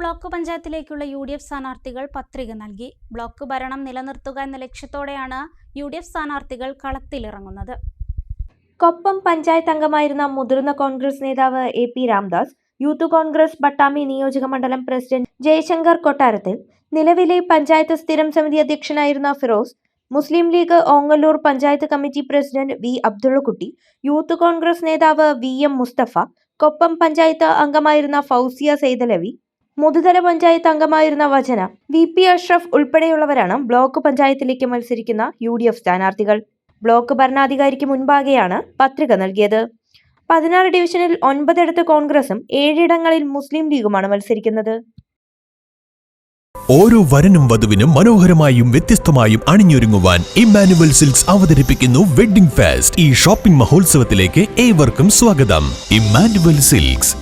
Block പഞ്ചായത്തിലേക്കുള്ള U D F സ്ഥാനാർത്ഥികൾ പത്രിക നൽകി. ബ്ലോക്ക് ഭരണം നിലനിർത്തുക എന്ന ലക്ഷ്യത്തോടെയാണ് യു ഡി എഫ് സ്ഥാനാർത്ഥികൾ കളത്തിലിറങ്ങുന്നത്. കൊപ്പം പഞ്ചായത്ത് അംഗമായിരുന്ന മുതിർന്ന കോൺഗ്രസ് നേതാവ് A P Ramdas youth Congress Pattambi നിയോജക മണ്ഡലം പ്രസിഡന്റ് ജയശങ്കർ കൊട്ടാരത്തിൽ നിലവിലെ പഞ്ചായത്ത് സ്ഥിരം സമിതി അധ്യക്ഷനായിരുന്ന ഫിറോസ് മുസ്ലിം league Ongallur panchayat committee president V Abdullakutty youth Congress നേതാവ് വി എം മുസ്തഫ കൊപ്പം പഞ്ചായത്ത് അംഗമായിരുന്ന ഫൗസിയ സെയ്തലവി മുതുതല പഞ്ചായത്ത് അംഗമായിരുന്ന വചന. വി പി അഷ്റഫ് ഉൾപ്പെടെയുള്ളവരാണ് ബ്ലോക്ക് പഞ്ചായത്തിലേക്ക് മത്സരിക്കുന്ന യു ഡി എഫ് സ്ഥാനാർത്ഥികൾ. ബ്ലോക്ക് ഭരണാധികാരിക്ക് മുൻപാകെയാണ് പത്രിക നൽകിയത്. പതിനാറ് ഡിവിഷനിൽ ഒൻപതിടത്ത് കോൺഗ്രസും ഏഴിടങ്ങളിൽ മുസ്ലിം ലീഗുമാണ് മത്സരിക്കുന്നത്. ഓരോ വരനും വധുവിനും മനോഹരമായും വ്യത്യസ്തമായും അണിഞ്ഞൊരുങ്ങുവാൻ ഇമ്മാനുവൽ സിൽക്സ് അവതരിപ്പിക്കുന്നു വെഡ്ഡിംഗ് ഫാസ്റ്റ് ഈ ഷോപ്പിംഗ് മഹോത്സവത്തിലേക്ക് ഏവർക്കും സ്വാഗതം. Emmanuel silks.